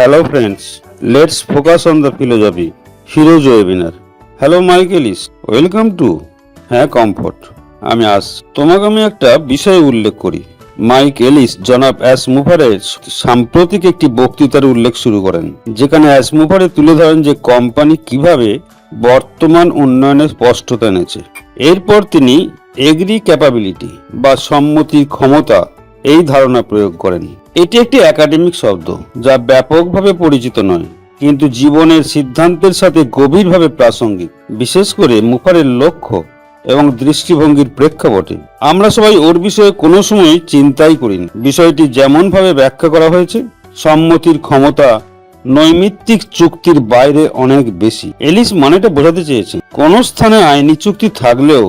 Hello friends, let's focus on the philosophy. Heroes webinar. Hello Michaelis welcome to হ্যাঁ comfort আমি আস তোমাকে আমি একটা বিষয় উল্লেখ করি। মাইক এলিস জনাব অ্যাস মুফারের সাম্প্রতিক একটি বক্তৃতার উল্লেখ শুরু করেন। যেখানে অ্যাস মুফারে তুলে ধরেন যে কোম্পানি কীভাবে বর্তমান উন্নয়নে স্পষ্টতা এনেছে। এরপর তিনি এগ্রি ক্যাপাবিলিটি বা সম্মতির ক্ষমতা এই ধারণা প্রয়োগ করেন। এটি একটি একাডেমিক শব্দ, যা ব্যাপকভাবে পরিচিত নয়, কিন্তু জীবনের সিদ্ধান্তের সাথে গভীরভাবে প্রাসঙ্গিক, বিশেষ করে মুফারের লক্ষ্য এবং দৃষ্টিভঙ্গির প্রেক্ষাপটে। আমরা সবাই ওর বিষয়ে কোনো সময় চিন্তাই করিনি। বিষয়টি যেমনভাবে ব্যাখ্যা করা হয়েছে, সম্মতির ক্ষমতা, নৈমিত্তিক চুক্তির বাইরে অনেক বেশি। এলিস মানেটা বোঝাতে চেয়েছেন কোন স্থানে আইনি চুক্তি থাকলেও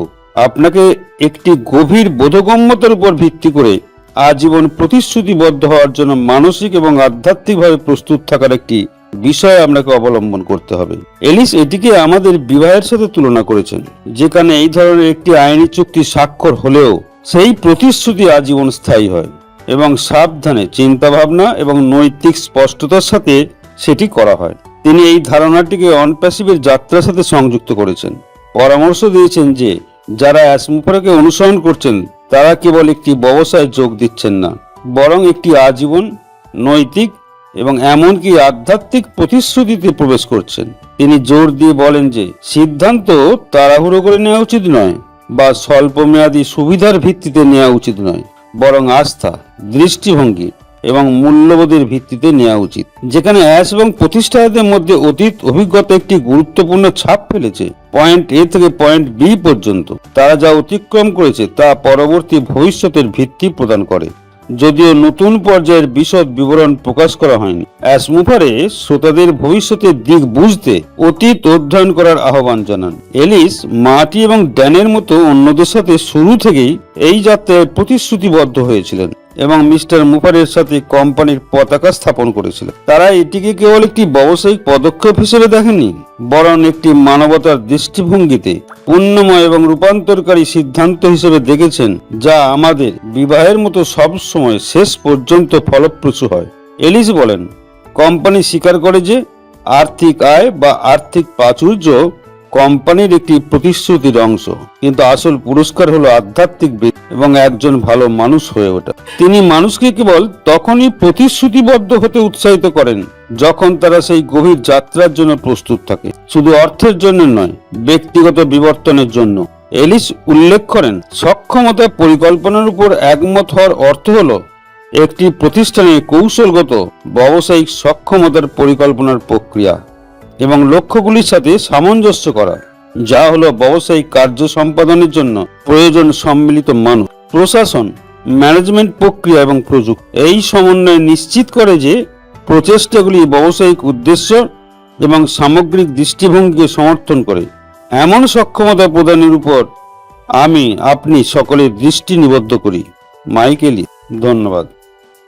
আপনাকে একটি গভীর বোধগম্যতার উপর ভিত্তি করে আজীবন প্রতিশ্রুতিবদ্ধ হওয়ার জন্য মানসিক এবং আধ্যাত্মিকভাবে প্রস্তুত থাকার একটি বিষয় আপনাকে অবলম্বন করতে হবে। এলিস এটিকে আমাদের বিবাহের সাথে তুলনা করেছেন যেখানে এই ধরনের একটি আইনি চুক্তি স্বাক্ষর হলেও সেই প্রতিশ্রুতি আজীবন স্থায়ী হয় এবং সাবধানে চিন্তাভাবনা এবং নৈতিক স্পষ্টতার সাথে সেটি করা হয়। তিনি এই ধারণাটিকে অনপ্যাসিভের যাত্রার সাথে সংযুক্ত করেছেন। পরামর্শ দিয়েছেন যে, যারা অ্যাসমুফারকে অনুসরণ করছেন তারা কেবল একটি ব্যবসায় যোগ দিচ্ছেন না, বরং একটি আজীবন নৈতিক এবং এমনকি আধ্যাত্মিক প্রতিশ্রুতিতে প্রবেশ করছেন। তিনি জোর দিয়ে বলেন যে, সিদ্ধান্ত তাড়াহুড়ো করে নেওয়া উচিত নয় বা স্বল্পমেয়াদী সুবিধার ভিত্তিতে নেওয়া উচিত নয়, বরং আস্থা, দৃষ্টিভঙ্গি এবং মূল্যবোধের ভিত্তিতে নেওয়া উচিত। যেখানে অ্যাস এবং প্রতিষ্ঠাতাদের মধ্যে অতীত অভিজ্ঞতা একটি গুরুত্বপূর্ণ ছাপ ফেলেছে, পয়েন্ট এ থেকে পয়েন্ট বি পর্যন্ত। তারা যা অতিক্রম করেছে তা পরবর্তী ভবিষ্যতের ভিত্তি প্রদান করে। যদিও নতুন পর্যায়ের বিশদ বিবরণ প্রকাশ করা হয়নি। অ্যাসমুফারে শ্রোতাদের ভবিষ্যতের দিক বুঝতে অতীত অধ্যয়ন করার আহ্বান জানান। এলিস, মাটি এবং ড্যানের মতো অন্যদের সাথে শুরু থেকেই এই যাত্রায় প্রতিশ্রুতিবদ্ধ হয়েছিলেন। এবং মিস্টার মুফারের সাথে কোম্পানির পতাকা স্থাপন করেছিলেন। তারা এটিকে কেবল একটি ব্যবসায়িক পদক্ষেপ হিসেবে দেখেনি বরং একটি মানবতার দৃষ্টিভঙ্গিতে পুণ্যময় এবং রূপান্তরকারী সিদ্ধান্ত হিসেবে দেখেছেন, যা আমাদের বিবাহের মতো সব সময় শেষ পর্যন্ত ফলপ্রসূ হয়। এলিস বলেন, কোম্পানি স্বীকার করে যে, আর্থিক আয় বা আর্থিক প্রাচুর্য কোম্পানির একটি প্রতিশ্রুতির অংশ, কিন্তু আসল পুরস্কার হলো আধ্যাত্মিক এবং একজন ভালো মানুষ হয়ে ওঠা। তিনি মানুষকে কেবল তখনই প্রতিশ্রুতিবদ্ধ হতে উৎসাহিত করেন, যখন তারা সেই গভীর যাত্রার জন্য প্রস্তুত থাকে। শুধু অর্থের জন্য নয়, ব্যক্তিগত বিবর্তনের জন্য। এলিস উল্লেখ করেন, সক্ষমতা পরিকল্পনার উপর একমত হওয়ার অর্থ হলো একটি প্রতিষ্ঠানের কৌশলগত, ব্যবসায়িক সক্ষমতার পরিকল্পনার প্রক্রিয়া। এবং লক্ষ্যগুলির সাথে সামঞ্জস্য করা, যা হলো ব্যবসায়িক কার্য সম্পাদনের জন্য প্রয়োজন সম্মিলিত মানুষ। প্রশাসন, ম্যানেজমেন্ট প্রক্রিয়া এবং প্রযুক্তি, এই সমন্বয় নিশ্চিত করে যে প্রচেষ্টাগুলি ব্যবসায়িক উদ্দেশ্য এবং সামগ্রিক দৃষ্টিভঙ্গিকে সমর্থন করে। এমন সক্ষমতা প্রদানের উপর আমি, আপনি সকলের দৃষ্টি নিবদ্ধ করি। মাইকেলি ধন্যবাদ।